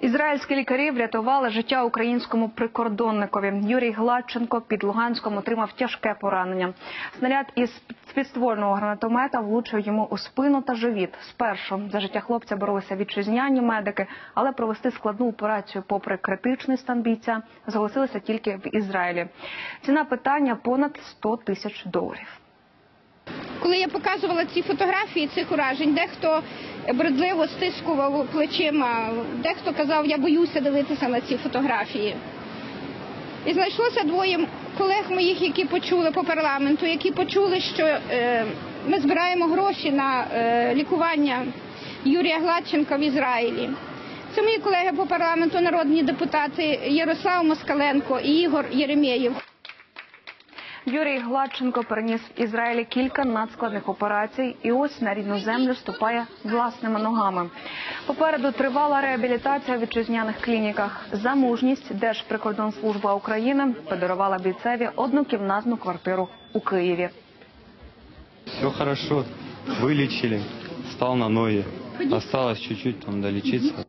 Ізраїльські лікарі врятували життя українському прикордонникові. Юрій Гладченко під Луганськом отримав тяжке поранення. Снаряд із підствольного гранатомета влучив йому у спину та живіт. Спершу за життя хлопця боролися вітчизняні медики, але провести складну операцію, попри критичний стан бійця, зголосилися тільки в Ізраїлі. Ціна питання понад 100 тисяч доларів. Коли я показувала ці фотографії цих уражень, дехто бредливо стискував плечима, дехто казав, я боюся дивитися на ці фотографії. І знайшлося двоє колег моїх, які почули по парламенту, які почули, що е, ми збираємо гроші на е, лікування Юрія Гладченка в Ізраїлі. Це мої колеги по парламенту, народні депутати Ярослав Москаленко і Ігор Єремєєв. Юрій Гладченко переніс в Ізраїлі кілька надскладних операцій, і ось на рідну землю ступає власними ногами. Попереду тривала реабілітація в вітчизняних клініках. За мужність Держприкордонслужба України подарувала бійцеві однокімнатну квартиру у Києві. Все хорошо, вылечили, встал на ноги. Осталось чуть-чуть там долечиться.